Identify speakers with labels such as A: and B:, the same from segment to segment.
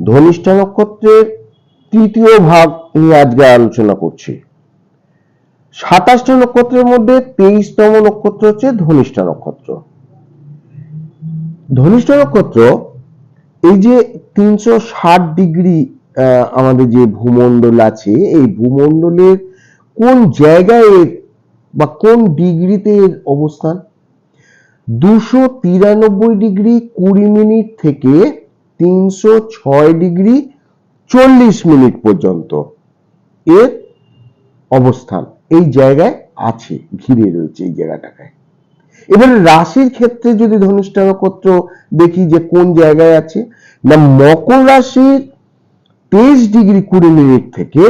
A: ধনিষ্ঠা নক্ষত্রের তৃতীয় ভাগ নিয়ে আজকে আলোচনা করছি। সাতাশটা নক্ষত্রের মধ্যে তেইশতম নক্ষত্র হচ্ছে ধনিষ্ঠা নক্ষত্র। ধনিষ্ঠা নক্ষত্র, এই যে তিনশো ষাট ডিগ্রি আমাদের যে ভূমণ্ডল আছে, এই ভূমণ্ডলের কোন জায়গায় বা কোন ডিগ্রিতে এর অবস্থান? দুশো তিরানব্বই ডিগ্রি কুড়ি মিনিট থেকে তিনশো ছয় ডিগ্রি চল্লিশ মিনিট পর্যন্ত এর অবস্থান এই জায়গায় আছে, ঘিরে রয়েছে এই জায়গাটাকে। এবার রাশির ক্ষেত্রে যদি ধনিষ্ঠা নক্ষত্র দেখি যে কোন জায়গায় আছে, না মকর রাশির তেইশ ডিগ্রি কুড়ি মিনিট থেকে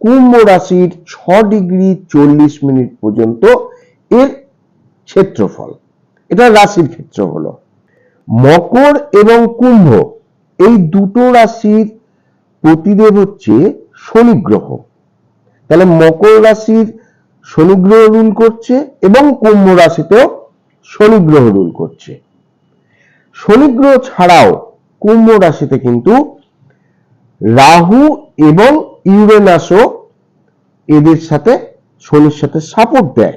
A: কুম্ভ রাশির ছ ডিগ্রি চল্লিশ মিনিট পর্যন্ত এর ক্ষেত্রফল, এটা রাশির ক্ষেত্র হলো মকর এবং কুম্ভ, এই দুটো রাশির প্রতিদেব হচ্ছে শনি গ্রহ। তাহলে মকর রাশির শনি গ্রহ রুল করছে এবং কুম্ভ রাশিতেও শনি গ্রহ রুল করছে। শনি গ্রহ ছাড়াও কুম্ভ রাশিতে কিন্তু রাহু এবং ইউরেনাসও এদের সাথে শনির সাথে সাপোর্ট দেয়।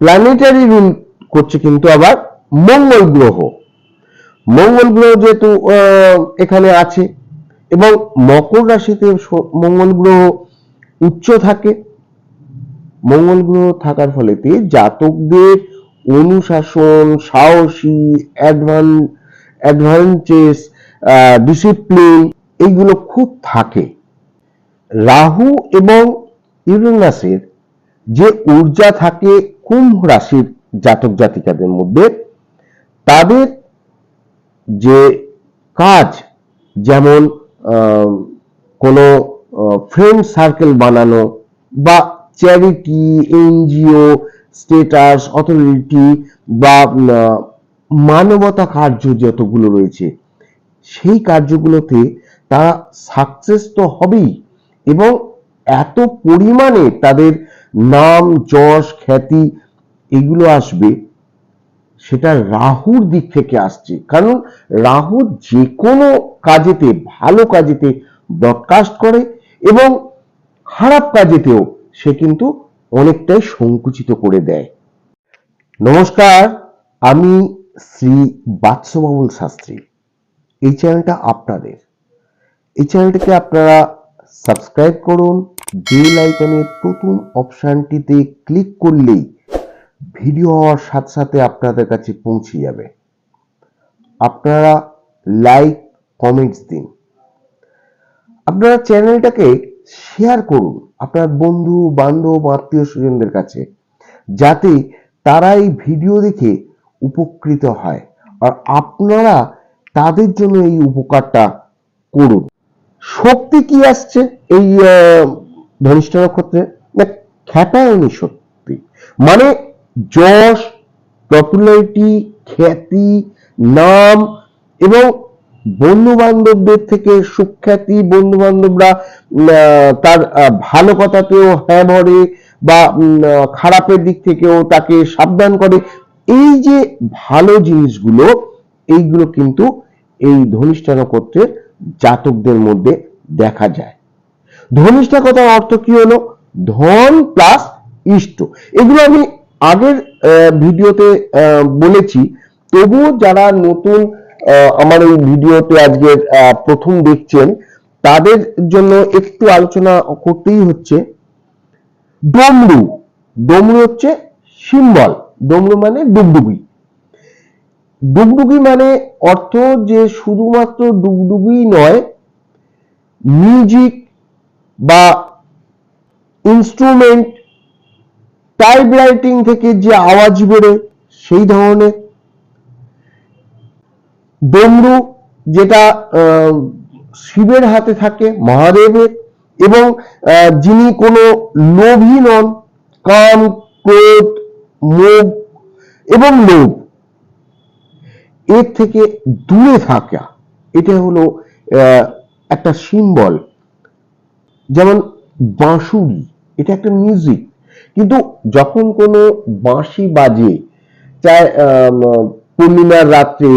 A: প্ল্যানেটারি রুল করছে কিন্তু আবার মঙ্গল গ্রহ। মঙ্গল গ্রহ যেহেতু এখানে আছে, এবং মকর রাশিতে মঙ্গল গ্রহ উচ্চ থাকে। মঙ্গল গ্রহ থাকার ফলেতে জাতকদের অনুশাসন, সাহসী, অ্যাডভান, অ্যাডভান্টেজ ডিসিপ্লিন এইগুলো খুব থাকে। রাহু এবং ইউরেনাসের যে ঊর্জা থাকে কুম্ভ রাশির জাতক জাতিকাদের মধ্যে তাদের যে কাজ, যেমন কোনো ফ্রেন্ড সার্কেল বানানো বা চ্যারিটি এনজিও স্টেটাস অথরিটি বা মানবতা কার্য যতগুলো রয়েছে, সেই কার্যগুলোতে তারা সাকসেস তো হবেই এবং এত পরিমাণে তাদের নাম, যশ, খ্যাতি এগুলো আসবে সেটা রাহুর দিক থেকে আসছে। কারণ রাহু যে কোনো কাজেতে, ভালো কাজেতে ব্রডকাস্ট করে এবং খারাপ কাজেতেও সে কিন্তু অনেকটাই সংকুচিত করে দেয়। নমস্কার, আমি শ্রী বাৎসবাবুল শাস্ত্রী। এই চ্যানেলটা আপনাদের। এই চ্যানেলটাকে আপনারা সাবস্ক্রাইব করুন, বেল আইকনের প্রথম অপশনটিতে ক্লিক করলেই ভিডিও হওয়ার সাথে সাথে আপনাদের কাছে পৌঁছে যাবে। আপনারা লাইক কমেন্টস দিন। আপনারা চ্যানেলটাকে শেয়ার করুন আপনার বন্ধু, বান্ধব, আত্মীয় স্বজনদের কাছে, যাতে তারা এই ভিডিও দেখে উপকৃত হয়। আর আপনারা তাদের জন্য এই উপকারটা করুন। শক্তি কি আসছে এই ধনিষ্ঠা নক্ষত্রে? খ্যাপায়নী শক্তি। মানে যশ পপুলারিটি খ্যাতি, নাম এবং বন্ধু বান্ধবদের থেকে সুখ্যাতি বন্ধু বান্ধবরা তার ভালো কথাতেও হ্যাঁ ভরে বা খারাপের দিক থেকেও তাকে সাবধান করে। এই যে ভালো জিনিসগুলো, এইগুলো কিন্তু এই ধনিষ্ঠা নক্ষত্রের জাতকদের মধ্যে দেখা যায়। ধনিষ্ঠা কথার অর্থ কি হলো? ধন প্লাস ইষ্ট। এগুলো আমি আগের ভিডিওতে বলেছি, তবুও যারা নতুন আমার এই ভিডিওতে আজকে প্রথম দেখছেন, তাদের জন্য একটু আলোচনা করতেই হচ্ছে। ডমরু ডমরু হচ্ছে সিম্বল, ডমরু মানে ডুগডুগি। ডুগডুগি মানে অর্থ যে শুধুমাত্র ডুগডুগি নয়, মিউজিক বা ইনস্ট্রুমেন্ট টাইপ রাইটিং থেকে যে আওয়াজ বেরোয়, সেই ধরনের ডমরু যেটা শিবের হাতে থাকে, মহাদেবের, এবং যিনি কোনো লোভী নন কাম ক্রোধ মোহ এবং লোভ, এর থেকে দূরে থাকা, এটা হলো একটা সিম্বল যেমন বাঁশুরি এটা একটা মিউজিক কিন্তু যখন কোনো বাঁশি বাজে চাই পূর্ণিমার রাত্রে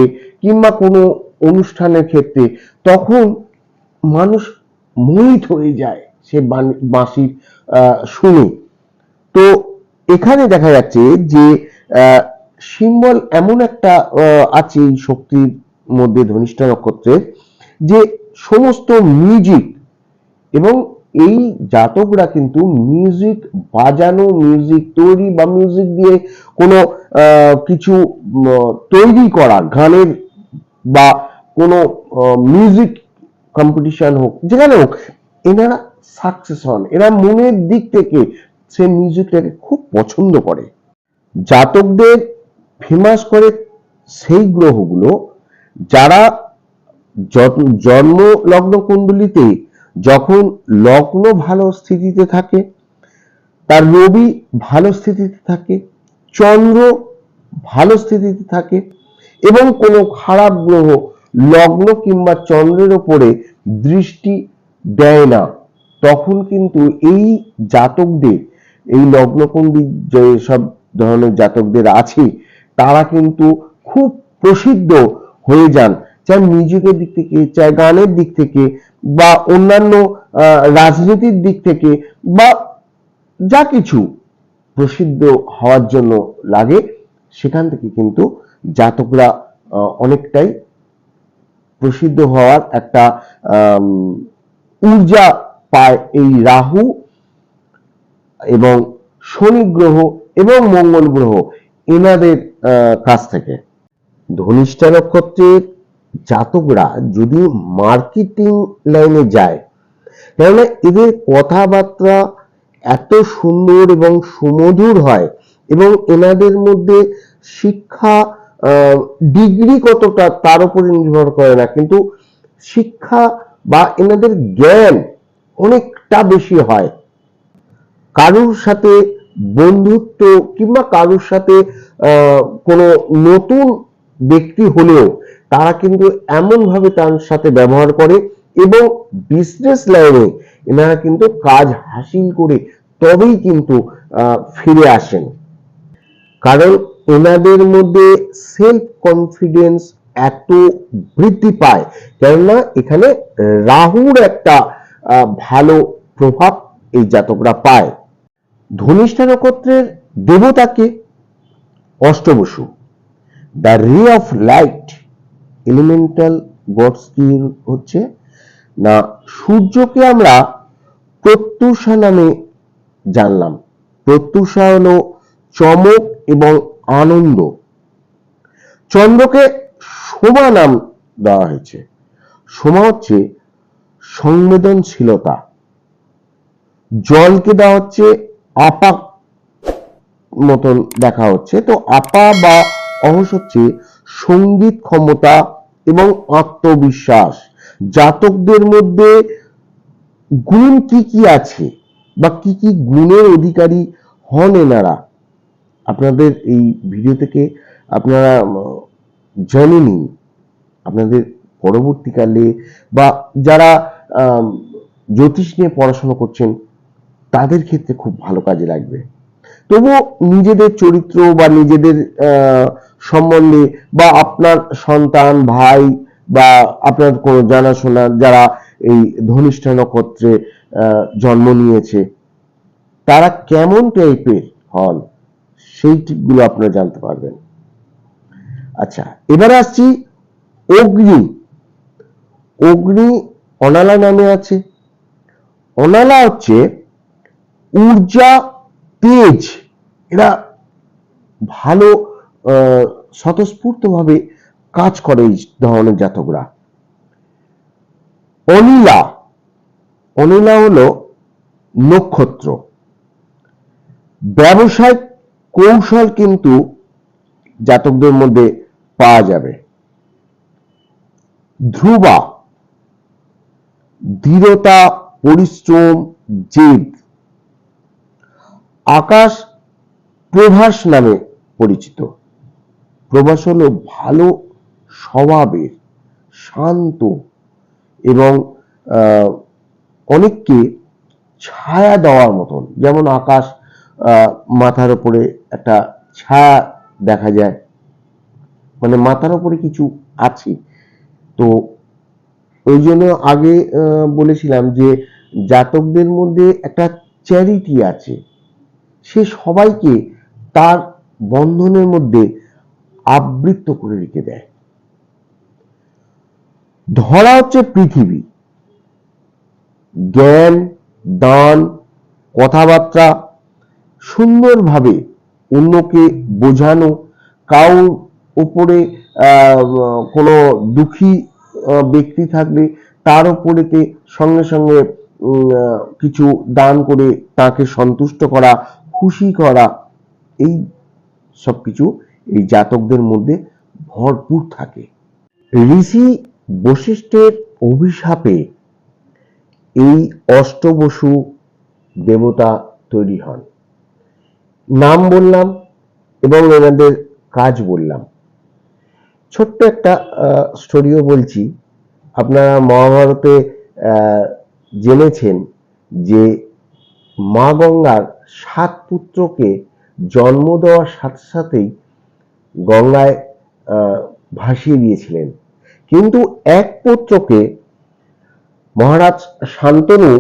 A: কিংবা কোনো অনুষ্ঠানের ক্ষেত্রে, তখন মানুষ মোহিত হয়ে যায় সে বাঁশির শুনে। তো এখানে দেখা যাচ্ছে যে সিম্বল এমন একটা আছে এই শক্তির মধ্যে ধনিষ্ঠা নক্ষত্রের, যে সমস্ত মিউজিক এবং এই জাতকরা কিন্তু মিউজিক বাজানো মিউজিক তৈরি বা মিউজিক দিয়ে কোনো কিছু তৈরি করা, গানের বা কোনো মিউজিক কম্পিটিশন হোক, যেখানে হোক, এনারা সাকসেস হন। এরা মনের দিক থেকে সে মিউজিকটাকে খুব পছন্দ করে। জাতকদের ফেমাস করে সেই গ্রহগুলো যারা জন্ম লগ্ন কুণ্ডলিতে যখন লগ্ন ভালো স্থিতিতে থাকে, তার রবি ভালো স্থিতিতে থাকে, চন্দ্র ভালো স্থিতিতে থাকে এবং কোনো খারাপ গ্রহ লগ্ন কিংবা চন্দ্রের ওপরে দৃষ্টি দেয় না, তখন কিন্তু এই জাতকদের, এই লগ্নকুণ্ডী যে সব ধরনের জাতকদের আছে, তারা কিন্তু খুব প্রসিদ্ধ হয়ে যান। চাই মিউজিকের দিক থেকে চাই গানের দিক থেকে, বা অন্যান্য রাজনীতির দিক থেকে, বা যা কিছু প্রসিদ্ধ হওয়ার জন্য লাগে, সেখান থেকে কিন্তু জাতকরা অনেকটাই প্রসিদ্ধ হওয়ার একটা ঊর্জা পায় এই রাহু এবং শনি গ্রহ এবং মঙ্গল গ্রহ এনাদের কাছ থেকে। ধনিষ্ঠা নক্ষত্রের জাতকরা যদি মার্কেটিং লাইনে যায়, কেননা এদের কথাবার্তা এত সুন্দর এবং সুমধুর হয় এবং এনাদের মধ্যে শিক্ষা ডিগ্রি কতটা তার উপরে নির্ভর করে না, কিন্তু শিক্ষা বা এনাদের জ্ঞান অনেকটা বেশি হয়। কারুর সাথে বন্ধুত্ব কিংবা কারুর সাথে কোনো নতুন ব্যক্তি হলেও তারা কিন্তু এমন ভাবে তার সাথে ব্যবহার করে এবং বিজনেস লাইনে এনারা কিন্তু কাজ হাসিল করে তবেই কিন্তু ফিরে আসেন। কারণ এনাদের মধ্যে সেলফ কনফিডেন্স এত বৃদ্ধি পায়, কেননা এখানে রাহুর একটা ভালো প্রভাব এই জাতকরা পায়। ধনিষ্ঠা নক্ষত্রের দেবতাকে Ashtavasu the ray of light elemental gods কি হচ্ছে? না, সূর্যকে আমরা প্রত্যুষা নামে জানলাম। প্রত্যুষা হলো চমক এবং আনন্দ। চন্দ্রকে সোমা নাম দেওয়া হয়েছে। সোমা হচ্ছে সংবেদনশীলতা। জলকে দেওয়া হচ্ছে আপা মতন দেখা হচ্ছে। তো আপা বা অহস হচ্ছে সংগীত ক্ষমতা এবং আত্মবিশ্বাস। জাতকদের মধ্যে গুণ কি কি আছে বা কি কি গুণের অধিকারী হন এনারা? আপনাদের এই ভিডিও থেকে আপনারা জেনে নিন। আপনাদের পরবর্তীকালে বা যারা জ্যোতিষ নিয়ে পড়াশোনা করছেন তাদের ক্ষেত্রে খুব ভালো কাজে লাগবে। তবুও নিজেদের চরিত্র বা নিজেদের আহ, সম্বন্ধে বা আপনার সন্তান, ভাই বা আপনার কোনো জানাশোনা যারা এই ধনিষ্ঠা নক্ষত্রে জন্ম নিয়েছে, তারা কেমন টাইপের হন? সেই টিপগুলো আপনারা জানতে পারবেন। আচ্ছা এবারে আসছি অগ্নি। অগ্নি অনালা নামে আছে। অনালা হচ্ছে ঊর্জা, তেজ। এরা ভালো স্বতঃস্ফূর্তভাবে কাজ করে এই ধরনের জাতকরা। অনিলা। অনিলা হলো নক্ষত্র। ব্যবসায়িক কৌশল কিন্তু জাতকদের মধ্যে পাওয়া যাবে। ধ্রুবা। দৃঢ়তা পরিশ্রম, জেদ। আকাশ প্রভাস নামে পরিচিত। প্রভাস হলো ভালো স্বভাবের, শান্ত এবং অনেককে ছায়া দেওয়ার মতন। যেমন আকাশ মাথার উপরে একটা ছায়া দেখা যায়। মানে মাথার উপরে কিছু আছে। তো ওই জন্য আগে বলেছিলাম যে জাতকদের মধ্যে একটা চ্যারিটি আছে। সে সবাইকে তার বন্ধনের মধ্যে আবৃত্ত করে রেখে দেয়। ধরা হচ্ছে পৃথিবী। জ্ঞান, দান, কথাবার্তা সুন্দরভাবে অন্যকে বোঝানো, কারোর উপরে কোনো দুঃখী ব্যক্তি থাকলে তার উপরেতে সঙ্গে সঙ্গে কিছু দান করে তাকে সন্তুষ্ট করা, খুশি করা, এই সবকিছু এই জাতকদের মধ্যে ভরপুর থাকে। ঋষি বশিষ্ঠের অভিশাপে এই অষ্টবসু দেবতা তৈরি হন। নাম বললাম এবং এনাদের কাজ বললাম। ছোট্ট একটা স্টোরিও বলছি। আপনারা মহাভারতে জেনেছেন যে মা গঙ্গার সাত পুত্রকে জন্ম দেওয়ার সাথে সাথেই গঙ্গায় ভাসিয়ে দিয়েছিলেন। কিন্তু এক পুত্রকে মহারাজ শান্তনু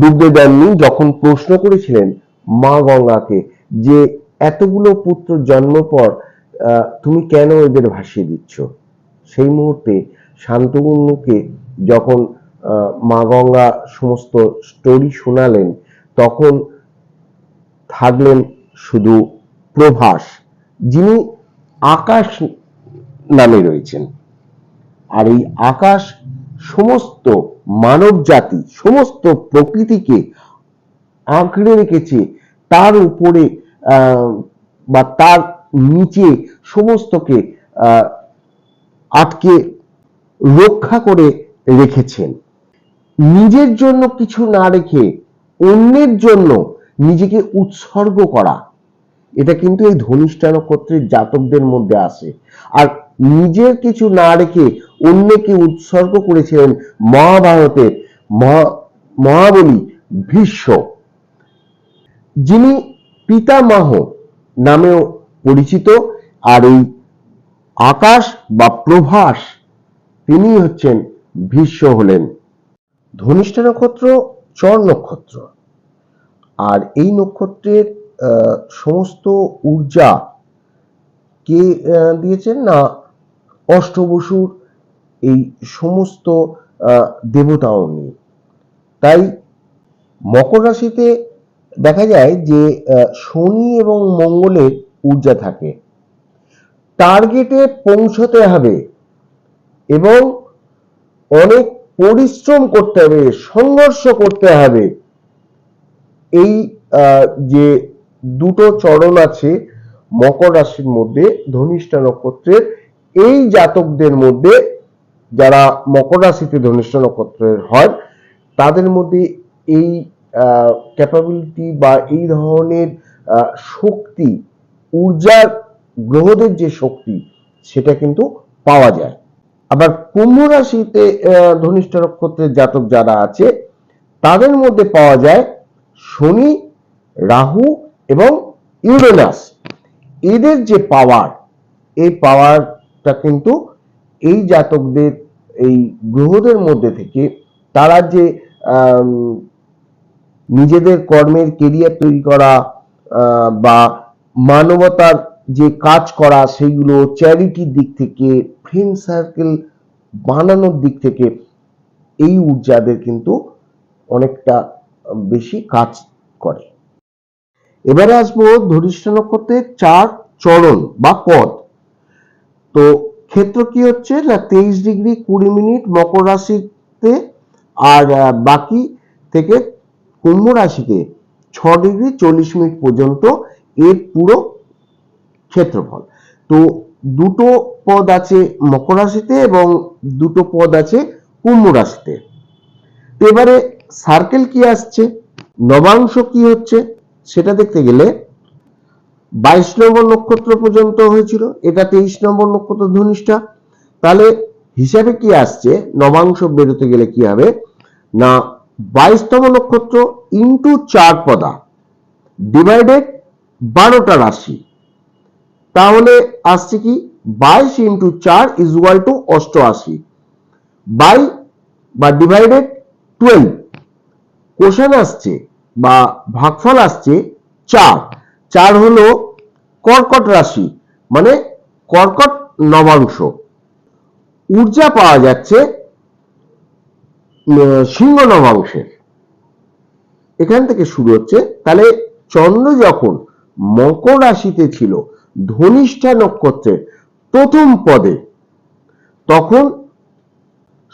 A: ডুবতে দেননি, যখন প্রশ্ন করেছিলেন মা গঙ্গাকে যে এতগুলো পুত্র জন্ম পর তুমি কেন এদের ভাসিয়ে দিচ্ছ? সেই মুহূর্তে শান্তনুকে যখন মা গঙ্গা সমস্ত স্টোরি শোনালেন, তখন থাকলেন শুধু প্রভাস। যিনি আকাশ নামে রয়েছেন। আর এই আকাশ সমস্ত মানব জাতি সমস্ত প্রকৃতিকে আঁকড়ে রেখেছে, তার উপরে বা তার নিচে সমস্তকে আটকে রক্ষা করে রেখেছেন। নিজের জন্য কিছু না রেখে অন্যের জন্য নিজেকে উৎসর্গ করা। এটা কিন্তু এই ধনিষ্ঠা নক্ষত্রের জাতকদের মধ্যে আসে আর নিজের কিছু না রেখে অন্যকে উৎসর্গ করেছিলেন মহাভারতের মহা- মহাবলী ভীষ্ম। যিনি পিতামহ নামেও পরিচিত, আর এই আকাশ বা প্রভাস তিনি হচ্ছেন ভীষ্ম হলেন। ধনিষ্ঠা নক্ষত্র চর নক্ষত্র। আর এই নক্ষত্রের সমস্ত ঊর্জা কে দিয়েছেন না অষ্টবসুর এই সমস্ত দেবতাও নিয়ে? তাই মকর রাশিতে দেখা যায় যে শনি এবং মঙ্গলের ঊর্জা থাকে। টার্গেটে পৌঁছতে হবে এবং অনেক পরিশ্রম করতে হবে, সংঘর্ষ করতে হবে। এই যে দুটো চরণ আছে মকর রাশির মধ্যে, ধনিষ্ঠা নক্ষত্রের। এই জাতকদের মধ্যে যারা মকর রাশিতে ধনিষ্ঠা নক্ষত্রের হয়, তাদের মধ্যে এই ক্যাপাবিলিটি বা এই ধরনের শক্তি ঊর্জার গ্রহদের যে শক্তি, সেটা কিন্তু পাওয়া যায়। আবার কুম্ভ রাশিতে ধনিষ্ঠ নক্ষত্রের জাতক যারা আছে, তাদের মধ্যে পাওয়া যায় শনি, রাহু এবং ইউরেনাস। এদের যে পাওয়ার এই পাওয়ারটা কিন্তু এই জাতকদের, এই গ্রহদের মধ্যে থেকে তারা যে নিজেদের কর্মের কেরিয়ার তৈরি করা বা মানবতার যে কাজ করা, সেইগুলো চ্যারিটির দিক থেকে ফ্রেন্ড সার্কেল বানানোর দিক থেকে এই ঊর্জাদের কিন্তু অনেকটা বেশি কাজ করে। এবারে আসব ধরিষ্ঠ নক্ষত্রের চার চরণ বা পদ। তো ক্ষেত্র কি হচ্ছে? না, তেইশ ডিগ্রি কুড়ি মিনিট মকর রাশিতে আর বাকি থেকে কুম্ভ রাশিতে ছ ডিগ্রি চল্লিশ মিনিট পর্যন্ত এর পুরো ক্ষেত্রফল। তো দুটো পদ আছে মকর রাশিতে এবং দুটো পদ আছে কুম্ভ রাশিতে। এবারে সার্কেল কি আসছে? নবাংশ কি হচ্ছে? সেটা দেখতে গেলে বাইশ নম্বর নক্ষত্র পর্যন্ত হয়েছিল, এটা তেইশ নম্বর নক্ষত্র ধনিষ্ঠা। তাহলে হিসাবে কি আসছে? নবাংশ বেরোতে গেলে কি হবে? না, বাইশতম নক্ষত্র ইন্টু চার পদা ডিভাইডেড বারোটা রাশি। তাহলে আসছে কি? বাইশ ইন্টু চার ইজ ওয়াল টু অষ্টআশি। বাই বা ডিভাইডেড টুয়েলভ কোশন আসছে বা ভাগফল আসছে চার। চার হলো কর্কট রাশি মানে কর্কট নবাংশ ঊর্জা পাওয়া যাচ্ছে সিংহ নবাংশের এখান থেকে শুরু হচ্ছে। তাহলে চন্দ্র যখন মকর রাশিতে ছিল, ধনিষ্ঠা নক্ষত্রের প্রথম পদে, তখন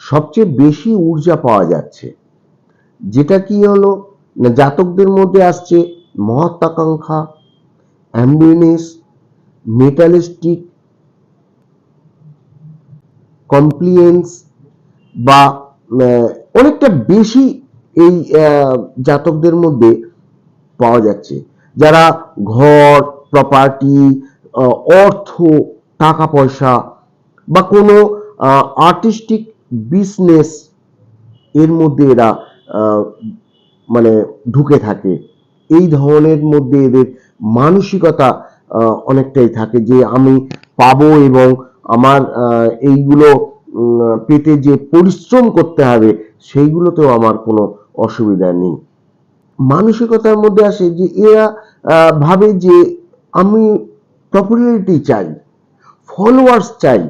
A: সবচেয়ে বেশি ঊর্জা পাওয়া যাচ্ছে। যেটা কি হলো? জাতকদের মধ্যে আসছে মহত্বাকাঙ্ক্ষা, অ্যাম্বিনেস, মেটালিস্টিক কমপ্লিয়েন্স বা অনেকটা বেশি এই জাতকদের মধ্যে পাওয়া যাচ্ছে। যারা ঘর প্রপার্টি অর্থ, টাকা পয়সা বা কোনো আর্টিস্টিক বিজনেস এর মধ্যে এরা মানে ঢুকে থাকে। এই ধরনের মধ্যে এদের মানসিকতা অনেকটাই থাকে যে আমি পাবো এবং আমার এইগুলো পেতে যে পরিশ্রম করতে হবে সেইগুলোতেও আমার কোনো অসুবিধা নেই। মানসিকতার মধ্যে আসে যে এরা ভাবে যে আমি পপুলারিটি চাই ফলোয়ার্স চাই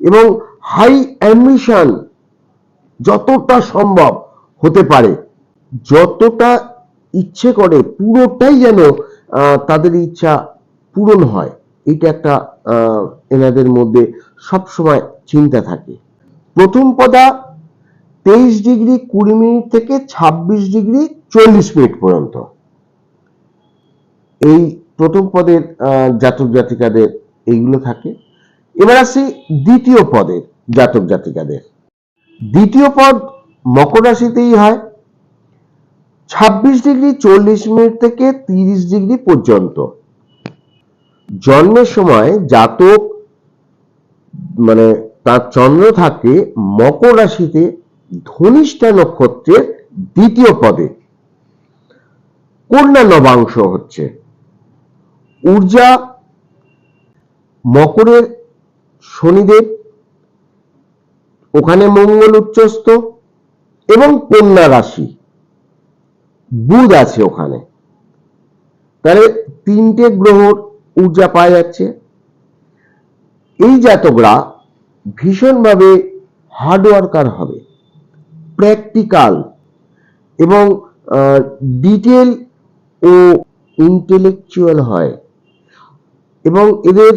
A: এবং হাই অ্যাম্বিশন যতটা সম্ভব হতে পারে। যতটা ইচ্ছে করে, পুরোটাই যেন তাদের ইচ্ছা পূরণ হয়, এটা একটা এনাদের মধ্যে সবসময় চিন্তা থাকে। প্রথম পদা তেইশ ডিগ্রি কুড়ি মিনিট থেকে ছাব্বিশ ডিগ্রি চল্লিশ মিনিট পর্যন্ত। এই প্রথম পদের জাতক জাতিকাদের এইগুলো থাকে। এবার আসি দ্বিতীয় পদের জাতক জাতিকাদের। দ্বিতীয় পদ মকর রাশিতেই হয় ছাব্বিশ ডিগ্রি চল্লিশ মিনিট থেকে তিরিশ ডিগ্রি পর্যন্ত। জন্মের সময় জাতক মানে তার চন্দ্র থাকে মকর রাশিতে ধনিষ্ঠা নক্ষত্রের দ্বিতীয় পদে। কন্যা নবাংশ হচ্ছে। ঊর্জা মকরের শনিদেব, ওখানে মঙ্গল উচ্চস্থ এবং কন্যা রাশি। বুধ আছে ওখানে। তাহলে তিনটে গ্রহর ঊর্জা পাওয়া যাচ্ছে। এই জাতকরা ভীষণভাবে হার্ডওয়ার্কার হবে প্র্যাকটিক্যাল এবং ডিটেল ও ইন্টেলেকচুয়াল হয় এবং এদের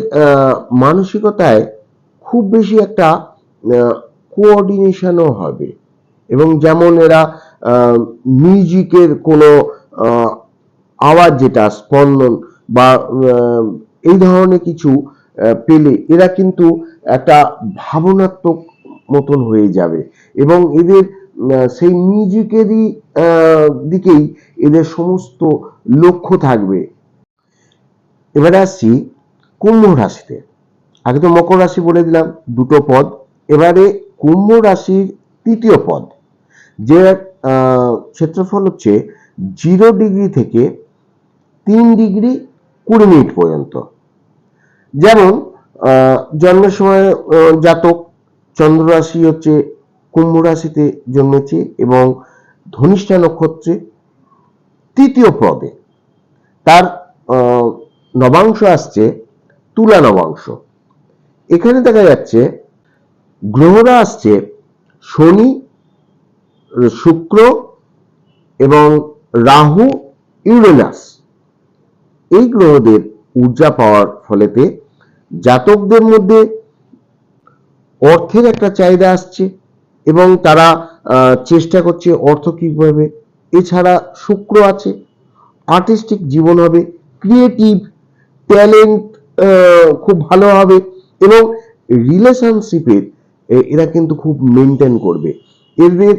A: মানসিকতায় খুব বেশি একটা কোঅর্ডিনেশনও হবে এবং যেমন এরা মিউজিকের কোনো আওয়াজ যেটা, স্পন্দন বা এই ধরনের কিছু পেলে এরা কিন্তু একটা ভাবনাত্মক মতন হয়ে যাবে। এবং এদের সেই মিউজিকেরই দিকেই এদের সমস্ত লক্ষ্য থাকবে। এবারে আসছি কুম্ভ রাশিতে। আগে তো মকর রাশি বলে দিলাম, দুটো পদ। এবারে কুম্ভ রাশির তৃতীয় পদ, যে ক্ষেত্রফল হচ্ছে জিরো ডিগ্রি থেকে তিন ডিগ্রি কুড়ি মিনিট পর্যন্ত। যেমন জন্মের সময় জাতক চন্দ্র রাশি হচ্ছে কুম্ভ রাশিতে জন্মেছে এবং ধনিষ্ঠা নক্ষত্রে তৃতীয় পদে। তার নবাংশ আসছে তুলা নবাংশ। এখানে দেখা যাচ্ছে, গ্রহরা আসছে শনি শুক্র এবং রাহু, ইউরেনাস। এই গ্রহদের ঊর্জা পাওয়ার ফলেতে জাতকদের মধ্যে অর্থের একটা চাহিদা আসছে এবং তারা চেষ্টা করছে অর্থ কীভাবে। এছাড়া শুক্র আছে, আর্টিস্টিক জীবন হবে, ক্রিয়েটিভ ট্যালেন্ট খুব ভালো হবে এবং রিলেশনশিপের এরা কিন্তু খুব মেনটেন করবে। এদের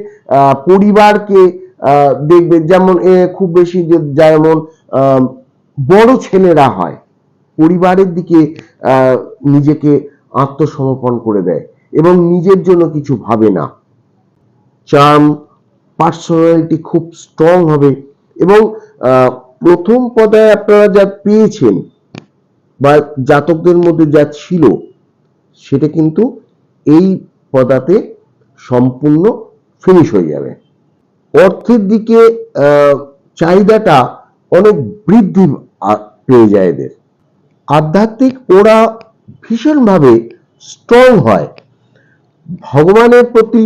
A: পরিবারকে আহ, দেখবে যেমন খুব বেশি যেমন বড় ছেলেরা হয় পরিবারের দিকে নিজেকে আত্মসমর্পণ করে দেয় এবং নিজের জন্য কিছু ভাবে না। চার্ম পার্সোনালিটি খুব স্ট্রং হবে এবং প্রথম পদায় আপনারা যা পেয়েছেন বা জাতকদের মধ্যে যা ছিল সেটা কিন্তু এই পদাতে সম্পূর্ণ ফিনিশ হয়ে যাবে। অর্থের দিকে চাহিদাটা অনেক বৃদ্ধি পেয়ে যায় এদের। আধ্যাত্মিক ওরা ভীষণভাবে স্ট্রং হয়। ভগবানের প্রতি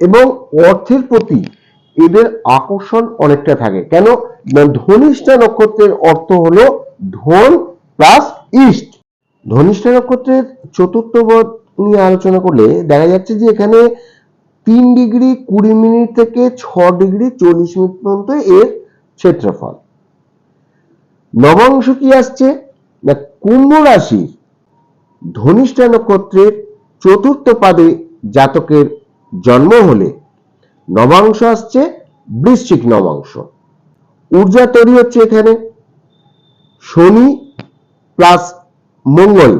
A: এবং অর্থের প্রতি এদের আকর্ষণ অনেকটা থাকে। কেন? ধনিষ্ঠা নক্ষত্রের অর্থ হলো ধন প্লাস ইস্ট ধনিষ্ঠা নক্ষত্রের চতুর্থ পদ নিয়ে আলোচনা করলে দেখা যাচ্ছে যে এখানে তিন ডিগ্রি কুড়ি মিনিট থেকে ছ ডিগ্রি চল্লিশ মিনিট পর্যন্ত এর ক্ষেত্রফল। নবাংশ কি আসছে? না, কুম্ভ রাশির ধনিষ্ঠা নক্ষত্রের চতুর্থ পাদে জাতকের জন্ম হলে নবাংশ আসছে বৃশ্চিক নবাংশ ঊর্জা তৈরি হচ্ছে এখানে। শনি প্লাস মঙ্গল।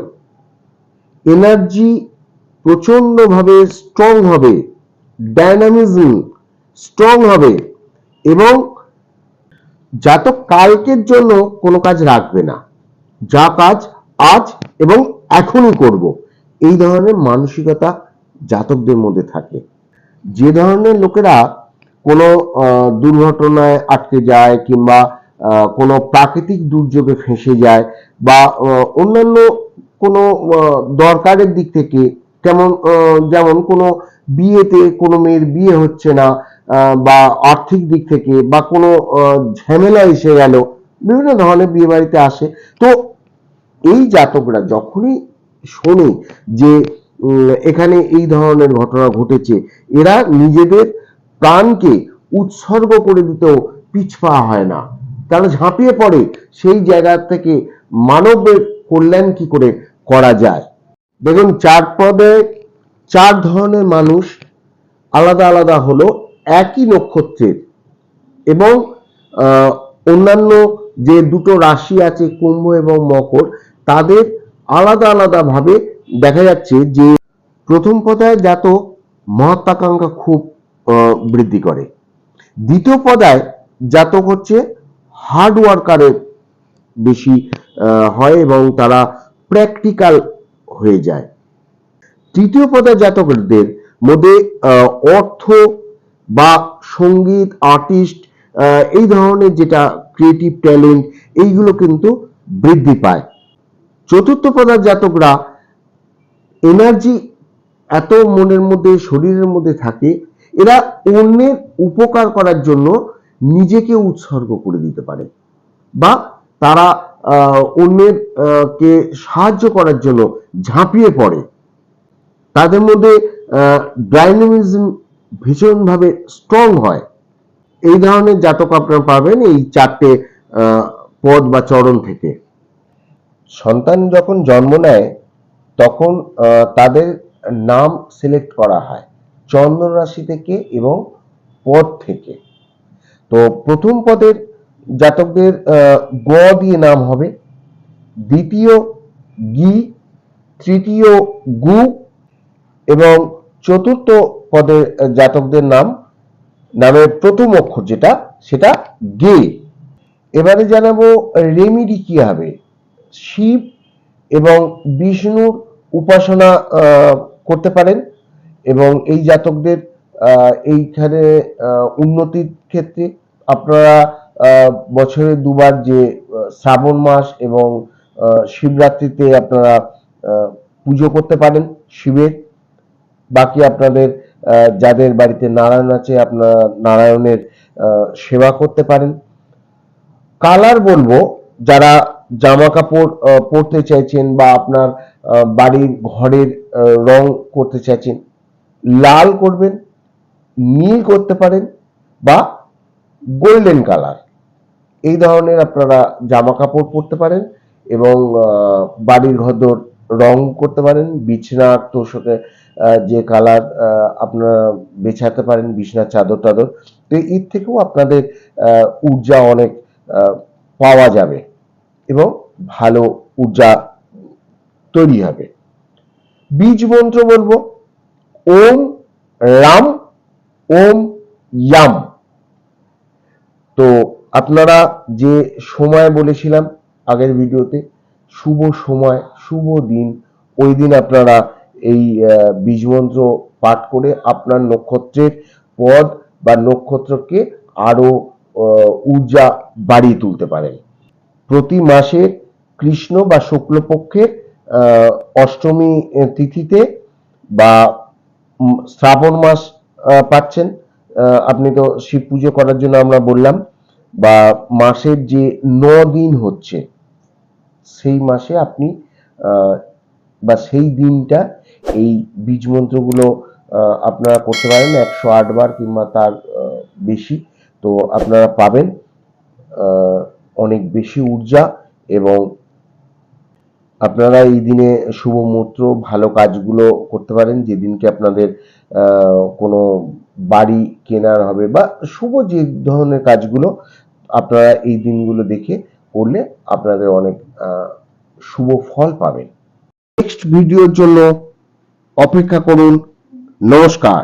A: এনার্জি প্রচন্ডভাবে স্ট্রং হবে। ডাইনামিজম স্ট্রং হবে এবং জাতক কালকের জন্য কোনো কাজ রাখবে না। যা কাজ আজ এবং এখনই করব। এই ধরনের মানসিকতা জাতকদের মধ্যে থাকে। যে ধরনের লোকেরা কোনো দুর্ঘটনায় আটকে যায় কিংবা কোনো প্রাকৃতিক দুর্যোগে ফেঁসে যায় বা অন্যান্য কোনো দরকারের দিক থেকে আহ, যেমন কোনো বিয়েতে কোনো মেয়ের বিয়ে হচ্ছে না বা আর্থিক দিক থেকে বা কোনো ঝামেলা এসে গেল বিভিন্ন ধরনের বিয়ে বাড়িতে আসে। তো এই জাতকরা যখনই শোনে যে এখানে এই ধরনের ঘটনা ঘটেছে এরা নিজেদের প্রাণকে উৎসর্গ করে দিতেও পিছপা হয় না। তারা ঝাঁপিয়ে পড়ে সেই জায়গা থেকে মানবের কল্যাণ কি করে করা যায়? দেখুন, চার পদে চার ধরনের মানুষ আলাদা আলাদা হলো, একই নক্ষত্রের। এবং অন্যান্য যে দুটো রাশি আছে, কুম্ভ এবং মকর, তাদের আলাদা আলাদা ভাবে দেখা যাচ্ছে যে প্রথম পদায় জাতক মহত্বাকাঙ্ক্ষা খুব বৃদ্ধি করে। দ্বিতীয় পদায় জাতক হচ্ছে হার্ড ওয়ার্কারের বেশি হয় এবং তারা প্র্যাকটিক্যাল হয়ে যায়। তৃতীয় পদের জাতকদের মধ্যে অর্থ বা সংগীত, আর্টিস্ট এই ধরনের যেটা ক্রিয়েটিভ ট্যালেন্ট এইগুলো কিন্তু বৃদ্ধি পায়। চতুর্থ পদার জাতকরা এনার্জি এত মনের মধ্যে, শরীরের মধ্যে থাকে, এরা অন্যের উপকার করার জন্য নিজেকে উৎসর্গ করে দিতে পারে বা তারা অন্যের কে সাহায্য করার জন্য ঝাঁপিয়ে পড়ে। তাদের মধ্যে ডাইনামিজম ভীষণভাবে স্ট্রং হয়। এই ধরনের জাতক আপনারা পাবেন এই চারটে পদ বা চরণ থেকে। সন্তান যখন জন্ম নেয়, তখন তাদের নাম সিলেক্ট করা হয় চন্দ্র রাশি থেকে এবং পদ থেকে। তো প্রথম পদের জাতকদের গ দিয়ে নাম হবে। দ্বিতীয় গি, তৃতীয় গু এবং চতুর্থ পদের জাতকদের নাম। নামের প্রথম অক্ষর যেটা, সেটা গে। এবারে জানাব রেমিডি কি হবে। শিব এবং বিষ্ণুর উপাসনা করতে পারেন এবং এই জাতকদের এইখানে উন্নতির ক্ষেত্রে আপনারা বছরে দুবার যে শ্রাবণ মাস এবং শিবরাত্রিতে আপনারা পুজো করতে পারেন শিবের। বাকি আপনাদের যাদের বাড়িতে নারায়ণ আছে, আপনারা নারায়ণের সেবা করতে পারেন। কালার বলব, যারা জামা কাপড় পরতে চাইছেন বা আপনার বাড়ির ঘরের রং করতে চাইছেন, লাল করবেন, নীল করতে পারেন বা গোল্ডেন কালার। এই ধরনের আপনারা জামা কাপড় পরতে পারেন এবং বাড়ির ঘর রং করতে পারেন। বিছনার তোষকে যে কালার আপনারা বেছাতে পারেন বিছনার চাদর, টাদর। তো এর থেকেও আপনাদের ঊর্জা অনেক পাওয়া যাবে এবং ভালো ঊর্জা তৈরি হবে। বীজ মন্ত্র বলব, ওম রাম, ওম ইয়াম। তো আপনারা যে সময় বলেছিলাম আগের ভিডিওতে শুভ সময় শুভ দিন ওই দিন আপনারা এই বীজমন্ত্র পাঠ করে আপনার নক্ষত্রের পদ বা নক্ষত্রকে আরও আহ, ঊর্জা বাড়িয়ে তুলতে পারেন। প্রতি মাসে কৃষ্ণ বা শুক্লপক্ষের অষ্টমী তিথিতে বা শ্রাবণ মাস পাচ্ছেন। আপনি তো শিব পুজো করার জন্য আমরা বললাম। বা মাসের যে ন দিন হচ্ছে, সেই মাসে আপনি বা সেই দিনটা এই বীজ মন্ত্রগুলো আপনারা করতে পারেন। একশো আট বার কিংবা তার বেশি। তো আপনারা পাবেন অনেক বেশি ঊর্জা এবং আপনারা এই দিনে শুভ মুহূর্ত, ভালো কাজগুলো করতে পারেন। যেদিনকে আপনাদের কোনো বাড়ি কেনার হবে বা শুভ যে ধরনের কাজগুলো আপনারা এই দিনগুলো দেখে করলে আপনাদের অনেক শুভ ফল পাবেন। নেক্সট ভিডিওর জন্য অপেক্ষা করুন। নমস্কার।